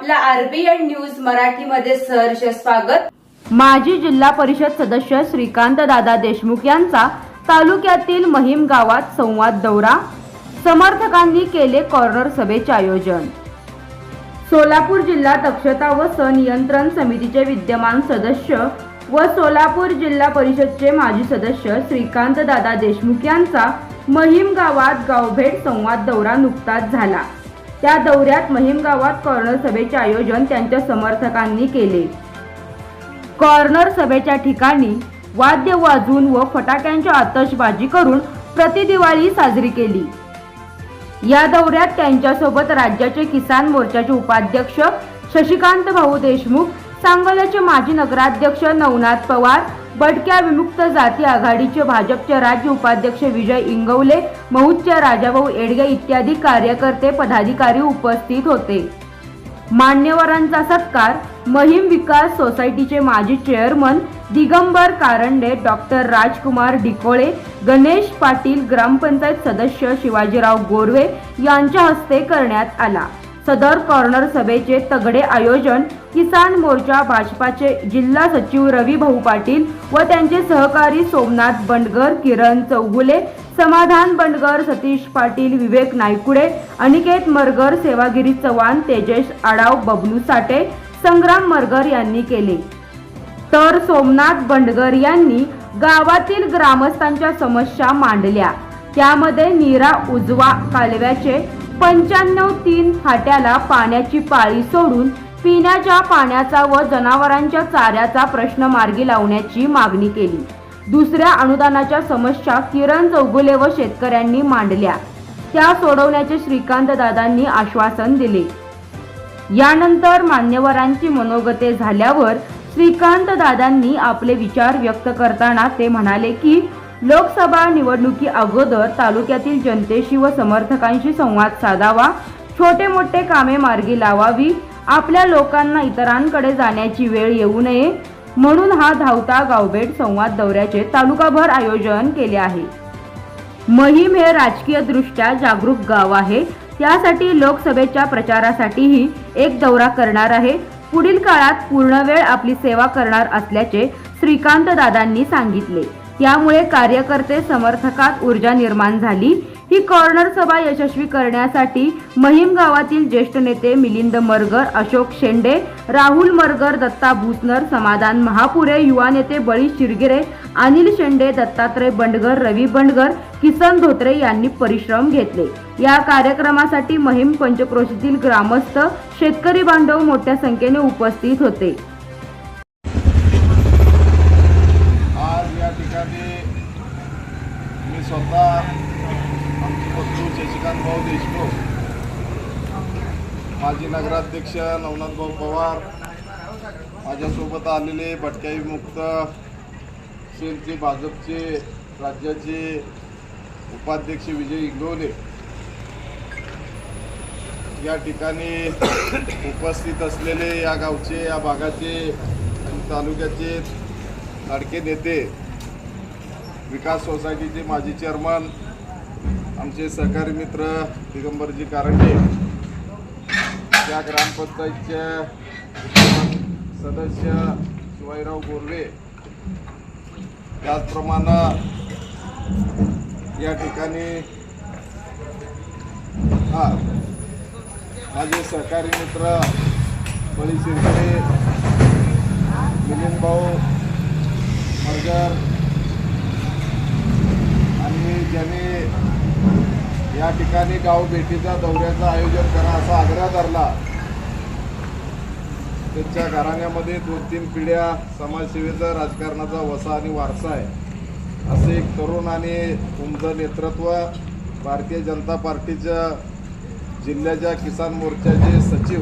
नमस्कार आपल्या RBN news मराठीमध्ये सहर्ष स्वागत. माजी जिल्हा परिषद सदस्य श्रीकांत दादा देशमुख यांचा तालुक्यातील महिम गावात संवाद दौरा. समर्थकांनी केले कॉर्नर सभेचे आयोजन. सोलापूर जिल्हा दक्षता व सनियंत्रण समितीचे विद्यमान सदस्य व सोलापूर जिल्हा परिषदचे माजी सदस्य श्रीकांत दादा देशमुख यांचा महिम गावात गावभेट संवाद दौरा नुकताच झाला. त्या दौऱ्यात महिमगावात कॉर्नर सभेचे आयोजन त्यांच्या समर्थकांनी केले. कॉर्नर सभेच्या ठिकाणी वाद्य वाजून व फटाक्यांची आतषबाजी करून प्रतिदिवाळी साजरी केली. या दौऱ्यात त्यांच्यासोबत राज्याचे किसान मोर्चाचे उपाध्यक्ष शशिकांत भाऊ देशमुख सांगोल्याचे माजी नगराध्यक्ष नवनाथ पवार बडक्या विमुक्त जाती आघाडीचे भाजपचे राज्य उपाध्यक्ष विजय इंगवले मौजचे राजाभाऊ एडगे इत्यादी कार्यकर्ते पदाधिकारी उपस्थित होते. मान्यवरांचा सत्कार महिम विकास सोसायटीचे माजी चेअरमन दिगंबर कारंडे डॉक्टर राजकुमार डिकोळे गणेश पाटील ग्रामपंचायत सदस्य शिवाजीराव गोरवे यांच्या हस्ते करण्यात आला. सदर कॉर्नर सभेचे तगडे आयोजन किसान मोर्चा भाजपाचे जिल्हा सचिव रवी भाऊ पाटील व त्यांचे सहकारी सोमनाथ बंडगर किरण चौगुले समाधान बंडगर सतीश पाटील विवेक नायकुडे अनिकेत मरगर सेवागिरी चव्हाण तेजेश आडाव बबलू साठे संग्राम मरगर यांनी केले. तर सोमनाथ बंडगर यांनी गावातील ग्रामस्थांच्या समस्या मांडल्या. त्यामध्ये नीरा उजवा कालव्याचे पंच्याण्णव तीन फाट्याला पाण्याची पाळी सोडून पिण्याच्या पाण्याचा व जनावरांच्या चाऱ्याचा प्रश्न मार्गी लावण्याची मागणी केली. दुसऱ्या अनुदानाच्या समस्या किरण चौगुले व शेतकऱ्यांनी मांडल्या. त्या सोडवण्याचे श्रीकांत दादांनी आश्वासन दिले. यानंतर मान्यवरांची मनोगते झाल्यावर श्रीकांत दादांनी आपले विचार व्यक्त करताना ते म्हणाले की लोकसभा निवडणुकी अगोदर तालुक्यातील जनतेशी व समर्थकांशी संवाद साधावा छोटे मोठे कामे मार्गी लावावी आपल्या लोकांना इतरांकडे जाण्याची वेळ येऊ नये म्हणून हा धावता गावभेट संवाद दौऱ्याचे तालुकाभर आयोजन केले आहे. महिम हे राजकीयदृष्ट्या जागरूक गाव आहे. त्यासाठी लोकसभेच्या प्रचारासाठीही एक दौरा करणार आहे. पुढील काळात पूर्ण वेळ आपली सेवा करणार असल्याचे श्रीकांत दादांनी सांगितले. यामुळे कार्यकर्ते समर्थकात ऊर्जा निर्माण झाली. ही कॉर्नर सभा यशस्वी करण्यासाठी महिम गावातील ज्येष्ठ नेते मिलिंद मरगर अशोक शेंडे राहुल मरगर दत्ता भुसनर समाधान महापुरे युवा नेते बळी शिरगिरे अनिल शेंडे दत्तात्रय बंडगर रवी बंडगर किसन धोत्रे यांनी परिश्रम घेतले. या कार्यक्रमासाठी महिम पंचक्रोशीतील ग्रामस्थ शेतकरी बांधव मोठ्या संख्येने उपस्थित होते आज या ठिकाणी मी स्वतः आमचे बंधू शशिकांत भाऊ देशमुख माजी अध्यक्ष नवनाथभाऊ पवार माझ्यासोबत आलेले भटक्याई मुक्त सेलचे भाजपचे राज्याचे उपाध्यक्ष विजय इंगवले या ठिकाणी उपस्थित असलेले या गावचे या भागाचे आणि तालुक्याचे लाडके नेते विकास सोसायटीचे माजी चेअरमन आमचे सहकारी मित्र दिगंबरजी कारंडे त्या ग्रामपंचायतच्या सदस्य शिवाईराव गोरवे. त्याचप्रमाणे या ठिकाणी हा माझे सहकारी मित्र बळी शिरकडे मिलिंद भाऊ मर्गर आणि ज्याने या ठिकाणी गाव भेटीचा दौऱ्याचं आयोजन करा असा आग्रह धरला. त्यांच्या घराण्यामध्ये दोन तीन पिढ्या समाजसेवेचा राजकारणाचा वसा आणि वारसा आहे. असे एक तरुण आणि तुमचं नेतृत्व भारतीय जनता पार्टीच्या जिल्ह्याच्या किसान मोर्चाचे सचिव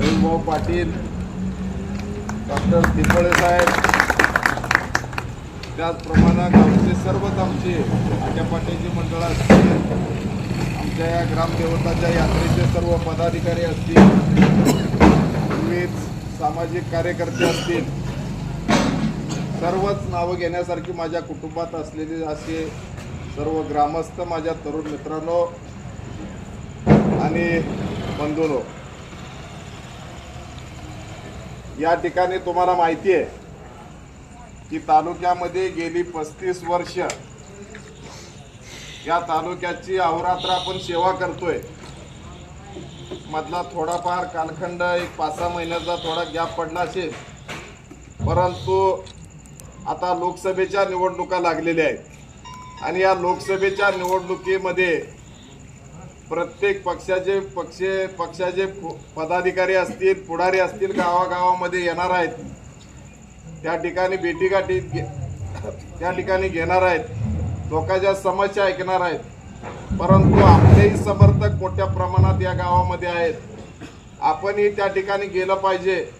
रविभाऊ पाटील डॉक्टर दिपळे साहेब त्याचप्रमाणे गावचे सर्वच आमचे आट्यापाट्याची मंडळं असतील आमच्या या ग्रामदेवताच्या यात्रेचे सर्व पदाधिकारी असतील विविध सामाजिक कार्यकर्ते असतील सर्वच नावं घेण्यासारखी माझ्या कुटुंबात असलेली असे सर्व ग्रामस्थ माझ्या तरुण मित्रांनो आणि बंधूनो. या ठिकाणी तुम्हाला माहिती आहे की तालुक्यामध्ये गेली पस्तीस वर्ष या तालुक्याची अहोरात्र आपण सेवा करतोय. मधला थोडाफार कालखंड एक पाच सहा महिन्याचा थोडा गॅप पडला असेल. परंतु आता लोकसभेच्या निवडणुका लागलेल्या आहेत. आणि या लोकसभेच्या निवडणुकीमध्ये प्रत्येक पक्षाचे पक्षे पक्षाचे पदाधिकारी असतील पुढारी असतील गावागावामध्ये येणार आहेत. त्या ठिकाणी भेटीगाठी घे- त्या ठिकाणी घेणार आहेत. लोकांच्या समस्या ऐकणार आहेत. परंतु आपलेही समर्थक मोठ्या प्रमाणात या गावामध्ये आहेत. आपणही त्या ठिकाणी गेलं पाहिजे.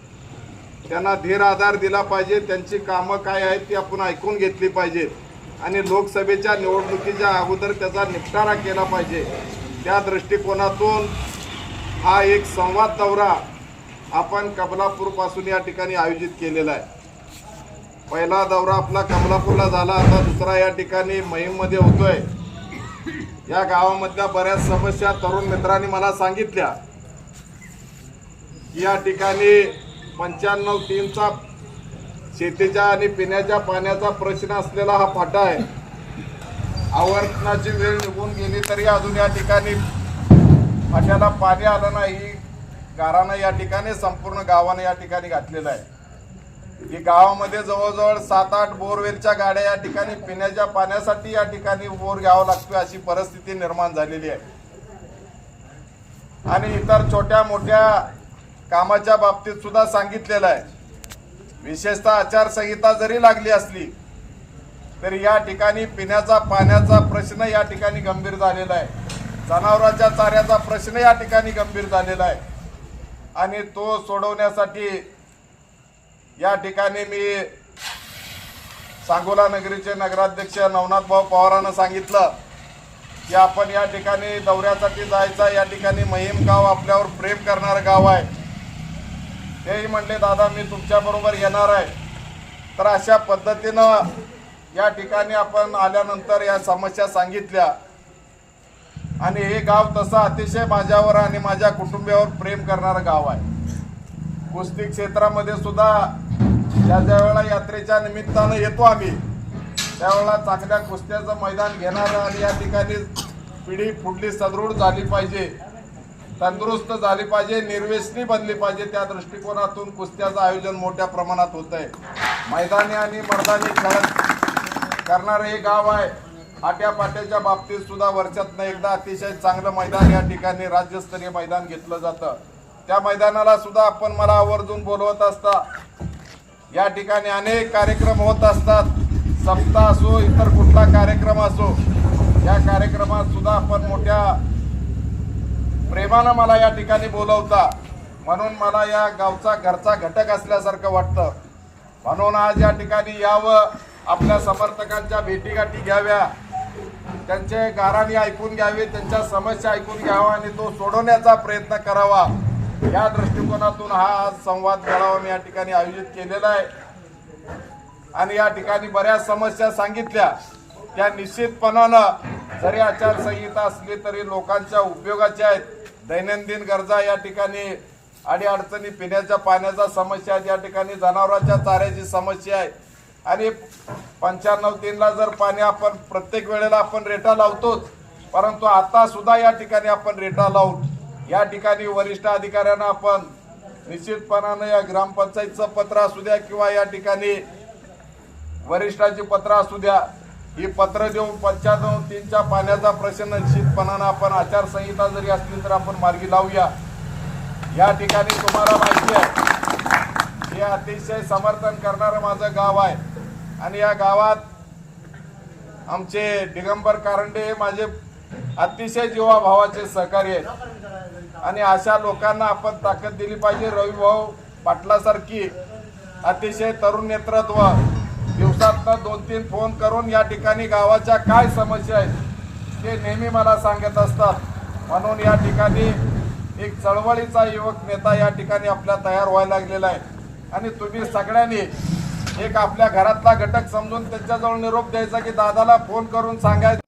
त्यांना धीर आधार दिला पाहिजे. त्यांची कामं काय आहेत ती आपण ऐकून घेतली पाहिजेत आणि लोकसभेच्या निवडणुकीच्या अगोदर त्याचा निपटारा केला पाहिजे. त्या दृष्टिकोनातून हा एक संवाद दौरा आपण कमलापूरपासून या ठिकाणी आयोजित केलेला आहे. पहिला दौरा आपला कमलापूरला झाला. आता दुसरा या ठिकाणी महिममध्ये होतोय. या गावामधल्या बऱ्याच समस्या तरुण मित्रांनी मला सांगितल्या. की या ठिकाणी पंच्याण्णव तीनचा शेतीच्या आणि पिण्याच्या पाण्याचा प्रश्न असलेला हा फाटा आहे. आवर्तनाची वेळ निघून गेली तरी अजून या ठिकाणी फाट्याला पाणी आलं नाही. गारानं या ठिकाणी संपूर्ण गावानं या ठिकाणी घातलेलं आहे. की गावामध्ये जवळजवळ सात आठ बोरवेलच्या गाड्या या ठिकाणी पिण्याच्या पाण्यासाठी या ठिकाणी बोर घ्यावा लागतो अशी परिस्थिती निर्माण झालेली आहे. आणि इतर छोट्या मोठ्या कामाच्या बाबतीत सुद्धा सांगितलेलं आहे. विशेषतः आचारसंहिता जरी लागली असली तरी या ठिकाणी पिण्याचा पाण्याचा प्रश्न या ठिकाणी गंभीर झालेला आहे. जनावरांच्या चाऱ्याचा प्रश्न या ठिकाणी गंभीर झालेला आहे. आणि तो सोडवण्यासाठी या ठिकाणी मी सांगोला नगरीचे नगराध्यक्ष नवनाथ भाऊ पवारांना सांगितलं की आपण या ठिकाणी दौऱ्यासाठी जायचा या ठिकाणी महिम गाव आपल्यावर प्रेम करणारं गाव आहे. तेही म्हणले दादा मी तुमच्याबरोबर येणार आहे. तर अशा पद्धतीनं या ठिकाणी आपण आल्यानंतर या समस्या सांगितल्या. आणि हे गाव तसं अतिशय माझ्यावर आणि माझ्या कुटुंबियावर प्रेम करणारं गाव आहे. कुस्ती क्षेत्रामध्ये सुद्धा ज्या ज्या वेळेला यात्रेच्या निमित्तानं येतो आम्ही त्यावेळेला चांगल्या कुस्त्याचं मैदान घेणार आणि या ठिकाणी पिढी फुडली सदृढ झाली पाहिजे तंदुरुस्त झाली पाहिजे निर्व्यसनी बनली पाहिजे त्या दृष्टिकोनातून कुस्त्याचं आयोजन मोठ्या प्रमाणात होत आहे मैदानी आणि मर्दानी खेळ करणारं हे गाव आहे. आट्यापाट्याच्या बाबतीत सुद्धा वर्षातनं एकदा अतिशय चांगलं मैदान या ठिकाणी राज्यस्तरीय मैदान घेतलं जातं. त्या मैदानाला सुद्धा आपण मला आवर्जून बोलवत असता या ठिकाणी अनेक कार्यक्रम होत असतात. सप्ताह असो इतर कुठला कार्यक्रम असो या कार्यक्रमात सुद्धा आपण मोठ्या प्रेमानं मला या ठिकाणी बोलवता. म्हणून मला या गावचा घरचा घटक असल्यासारखं वाटतं. म्हणून आज या ठिकाणी यावं आपल्या समर्थकांच्या भेटीगाठी घ्याव्या. त्यांचे गाराणी ऐकून घ्यावे त्यांच्या समस्या ऐकून घ्यावा आणि तो सोडवण्याचा प्रयत्न करावा. या दृष्टिकोनातून हा संवाद मेळावा मी या ठिकाणी आयोजित केलेला आहे. आणि या ठिकाणी बऱ्याच समस्या सांगितल्या. त्या निश्चितपणानं जरी आचारसंहिता असली तरी लोकांच्या उपयोगाच्या आहेत. दैनंदिन गरजा या ठिकाणी आणि अडचणी पिण्याच्या पाण्याच्या समस्या आहेत. या ठिकाणी जनावरांच्या चाऱ्याची समस्या आहे. आणि पंच्याण्णव तीनला जर पाणी आपण प्रत्येक वेळेला आपण रेटा लावतोच परंतु आता सुद्धा या ठिकाणी आपण रेटा लावून या ठिकाणी वरिष्ठ अधिकाऱ्यांना आपण निश्चितपणानं या ग्रामपंचायतचं पत्र असू द्या किंवा या ठिकाणी वरिष्ठाची पत्र असू द्या ही पत्र देऊन पंच्याण्णव तीनच्या पाण्याचा प्रश्न निश्चितपणानं आपण आचारसंहिता जरी असली तर आपण मार्गी लावूया. या ठिकाणी तुम्हाला माहिती आहे हे अतिशय समर्थन करणारं माझं गाव आहे. आणि या गावात आमचे दिगंबर कारंडे हे माझे अतिशय जीवाभावाचे सहकार्य आहेत. आणि अशा लोकांना आपण ताकद दिली पाहिजे. रविभाऊ पाटलासारखी अतिशय तरुण नेतृत्व. दिवसातनं दोन तीन फोन करून या ठिकाणी गावाच्या काय समस्या आहेत ते नेहमी मला सांगत असतात. म्हणून या ठिकाणी एक चळवळीचा युवक नेता या ठिकाणी आपल्या तयार व्हायला लागलेला आहे. आणि तुम्ही सगळ्यांनी एक आपल्या घरातला घटक समजून त्यांच्याजवळ निरोप द्यायचा की दादाला फोन करून सांगायचं.